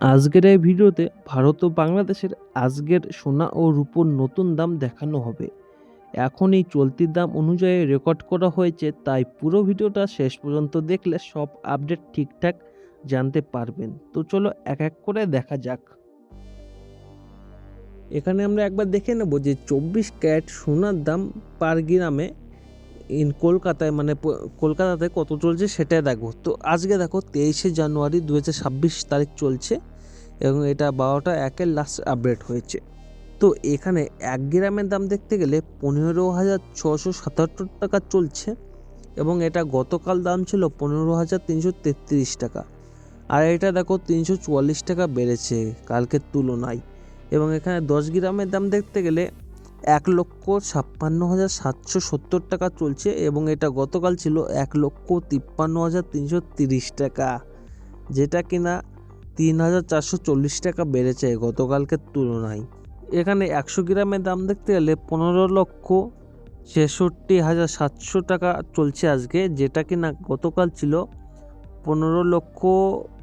আজকের এই ভিডিওতে ভারত ও বাংলাদেশের আজকের সোনা ও রূপোর নতুন দাম দেখানো হবে। এখন এই চলতি দাম অনুযায়ী রেকর্ড করা হয়েছে, তাই পুরো ভিডিওটা শেষ পর্যন্ত দেখলে সব আপডেট ঠিকঠাক জানতে পারবেন। তো চলো এক এক করে দেখা যাক। এখানে আমরা একবার দেখে নেব যে চব্বিশ ক্যারেট সোনার দাম পার গ্রামে ইন কলকাতায় মানে কলকাতাতে কত চলছে সেটাই দেখব। তো আজকে দেখো তেইশে জানুয়ারি দু হাজার ছাব্বিশ তারিখ চলছে। এবং এটা বারোটা একের লাস্ট আপডেট হয়েছে। তো এখানে এক গ্রামের দাম দেখতে গেলে পনেরো হাজার ছশো সাতাত্তর টাকা চলছে এবং এটা গতকাল দাম ছিল পনেরো হাজার তিনশো তেত্রিশ টাকা। আর এটা দেখো তিনশো চুয়াল্লিশ টাকা বেড়েছে কালকের তুলনায়। এবং এখানে দশ গ্রামের দাম দেখতে গেলে এক লক্ষ ছাপ্পান্ন হাজার সাতশো সত্তর টাকা চলছে এবং এটা গতকাল ছিল এক লক্ষ তিপ্পান্ন হাজার তিনশো তিরিশ টাকা। যেটা কিনা তিন হাজার চারশো চল্লিশ টাকা বেড়েছে গতকালকের তুলনায়। এখানে একশো গ্রামের দাম দেখতে গেলে পনেরো লক্ষ ছেষট্টি হাজার সাতশো টাকা চলছে আজকে, যেটা কি না গতকাল ছিল পনেরো লক্ষ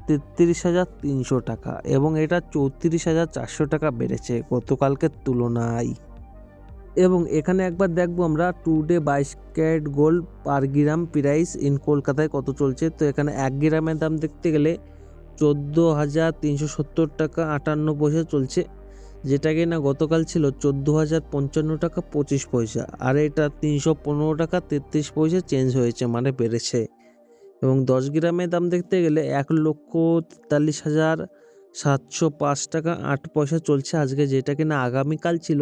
তেত্রিশ হাজার তিনশো টাকা এবং এটা চৌত্রিশ হাজার চারশো টাকা বেড়েছে গতকালকের তুলনায়। এবং এখানে একবার দেখব আমরা টু ডে বাইশ carat gold per gram price in কলকাতায় কত চলছে। তো এখানে এক গ্রামের দাম দেখতে গেলে চোদ্দ হাজার তিনশো সত্তর টাকা আটান্ন পয়সা চলছে যেটা কি না গতকাল ছিল চোদ্দ হাজার পঞ্চান্ন টাকা পঁচিশ পয়সা, আর এটা তিনশো পনেরো টাকা তেত্রিশ পয়সা চেঞ্জ হয়েছে মানে বেড়েছে। এবং দশ গ্রামের দাম দেখতে গেলে এক লক্ষ তেতাল্লিশ হাজার সাতশো পাঁচ টাকা আট পয়সা চলছে, আজকে যেটা কিনা আগামীকাল ছিল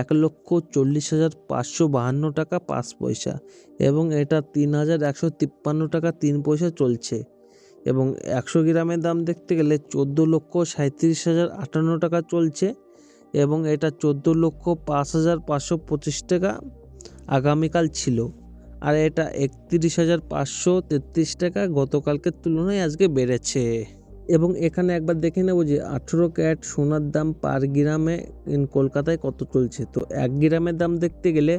এক লক্ষ চল্লিশ হাজার পাঁচশো বাহান্ন টাকা পাঁচ পয়সা, এবং এটা তিন হাজার একশো তিপ্পান্ন টাকা তিন পয়সা চলছে। এবং একশো গ্রামের দাম দেখতে গেলে চোদ্দ লক্ষ সাঁত্রিশ হাজার আটান্ন টাকা চলছে এবং এটা চোদ্দ লক্ষ পাঁচ হাজার পাঁচশো পঁচিশ টাকা আগামীকাল ছিল। আর এটা একত্রিশ হাজার পাঁচশো তেত্রিশ টাকা গতকালকের তুলনায় আজকে বেড়েছে। এবং এখানে একবার দেখে নেব যে আঠেরো ক্যারেট সোনার দাম পার গ্রামে ইন কলকাতায় কত চলছে। তো এক গ্রামের দাম দেখতে গেলে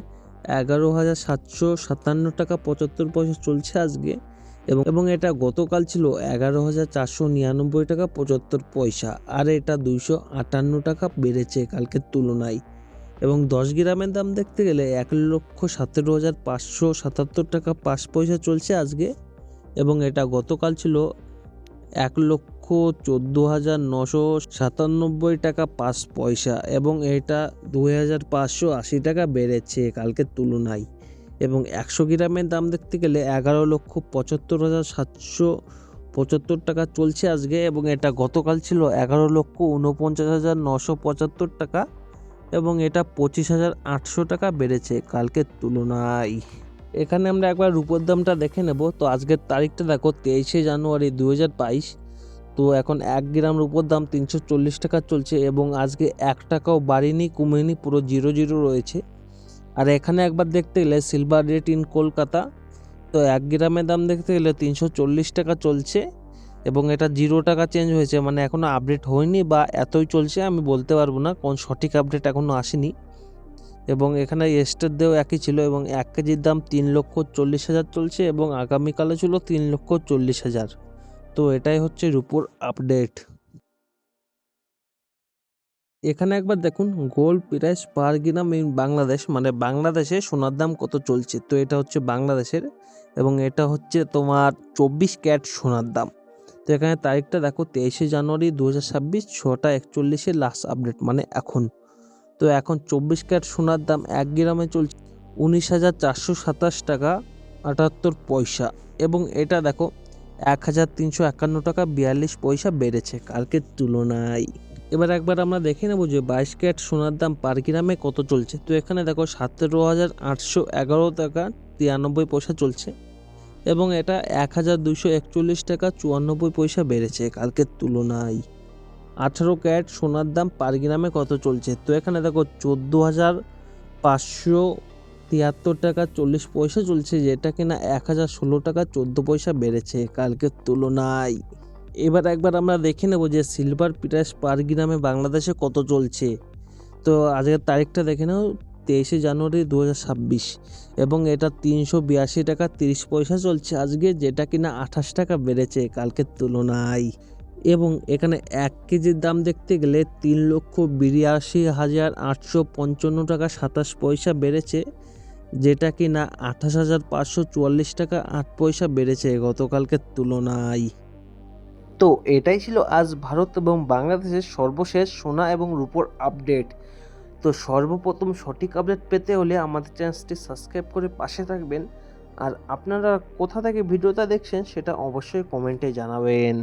এগারো হাজার সাতশো সাতান্ন টাকা পঁচাত্তর পয়সা চলছে আজকে। এবং এটা গতকাল ছিল এগারো হাজার চারশো নিরানব্বই টাকা পঁচাত্তর পয়সা, আর এটা দুইশো আটান্ন টাকা বেড়েছে কালকের তুলনায়। এবং দশ গ্রামের দাম দেখতে গেলে এক লক্ষ সতেরো হাজার পাঁচশো সাতাত্তর টাকা পাঁচ পয়সা চলছে আজকে, এবং এটা গতকাল ছিল এক লক্ষ চোদ্দ হাজার নশো সাতানব্বই টাকা পাঁচ পয়সা, এবং এটা দুই হাজার পাঁচশো আশি টাকা বেড়েছে কালকের তুলনায়। এবং একশো গ্রামের দাম দেখতে গেলে এগারো লক্ষ পঁচাত্তর হাজার সাতশো পঁচাত্তর টাকা চলছে আজকে এবং এটা গতকাল ছিল এগারো লক্ষ উনপঞ্চাশ হাজার নশো পঁচাত্তর টাকা এবং এটা পঁচিশ হাজার আটশো টাকা বেড়েছে কালকের তুলনায়। এখানে আমরা একবার রূপোর দামটা দেখে নেব। তো আজকের তারিখটা দেখো, তেইশে জানুয়ারি দু হাজার বাইশ। তো এখন এক গ্রাম রূপোর দাম তিনশো চল্লিশ টাকা চলছে এবং আজকে এক টাকাও বাড়েনি, কমেনি, পুরো জিরো জিরো রয়েছে। আর এখানে একবার দেখতে গেলে সিলভার রেট ইন কলকাতা। তো এক গ্রামের দাম দেখতে গেলে তিনশো চল্লিশ টাকা চলছে এবং এটা জিরো টাকা চেঞ্জ হয়েছে। মানে এখনও আপডেট হয়নি বা এতই চলছে আমি বলতে পারব না। কোন সঠিক আপডেট এখনও আসেনি। এবং এখানে এস্টের দেও একই ছিল এবং এক কেজির দাম তিন লক্ষ চল্লিশ হাজার চলছে এবং আগামীকালে ছিল তিন লক্ষ চল্লিশ হাজার। তো এটাই হচ্ছে রুপোর আপডেট এখানে একবার দেখুন gold price per gram in Bangladesh মানে বাংলাদেশে সোনার দাম কত চলছে? তো এটা হচ্ছে বাংলাদেশের এবং এটা হচ্ছে তোমার চব্বিশ ক্যাট সোনার দাম। তো এখানে তারিখটা দেখো, তেইশে জানুয়ারি দু হাজার ছাব্বিশ, ছটা একচল্লিশে লাস্ট আপডেট মানে এখন। তো এখন চব্বিশ ক্যাট সোনার দাম এক গ্রামে চলছে উনিশ হাজার চারশো সাতাশ টাকা আটাত্তর পয়সা এবং এটা দেখো, এক হাজার তিনশো একান্ন টাকা বিয়াল্লিশ পয়সা বেড়েছে কালকের তুলনায়। এবার একবার আমরা দেখে নেব যে বাইশ ক্যারেট সোনার দাম পার গ্রামে কত চলছে। তো এখানে দেখো সতেরো হাজার আটশো এগারো টাকা তিরানব্বই পয়সা চলছে এবং এটা এক হাজার দুশো একচল্লিশ টাকা চুয়ান্নব্বই পয়সা বেড়েছে কালকের তুলনায়। আঠারো ক্যারেট সোনার দাম পার গ্রামে কত চলছে? তো এখানে দেখো চোদ্দ হাজার পাঁচশো তিয়াত্তর টাকা চল্লিশ পয়সা চলছে, যেটা কিনা এক হাজার ষোলো টাকা চোদ্দ পয়সা বেড়েছে কালকের তুলনায়। এবার একবার আমরা দেখে নেব যে সিলভার প্রাইস পার গ্রামে বাংলাদেশে কত চলছে। তো আজকের তারিখটা দেখে নাও, তেইশে জানুয়ারি দু হাজার ছাব্বিশ এবং এটা তিনশো বিরাশি টাকা তিরিশ পয়সা চলছে আজকে, যেটা কিনা আঠাশ টাকা বেড়েছে কালকের তুলনায়। এবং এখানে এক কেজির দাম দেখতে গেলে তিন লক্ষ বিরাশি হাজার আটশো পঞ্চান্ন টাকা সাতাশ পয়সা বেড়েছে, যেটা কি না আঠাশ হাজার পাঁচশো চুয়াল্লিশ টাকা আট পয়সা বেড়েছে গতকালকের তুলনায়। তো এটাই ছিল আজ ভারত এবং বাংলাদেশের সর্বশেষ সোনা এবং রূপোর আপডেট। তো সর্বপ্রথম সঠিক আপডেট পেতে হলে আমাদের চ্যানেলটি সাবস্ক্রাইব করে পাশে থাকবেন। আর আপনারা কোথা থেকে ভিডিওটা দেখছেন সেটা অবশ্যই কমেন্টে জানাবেন।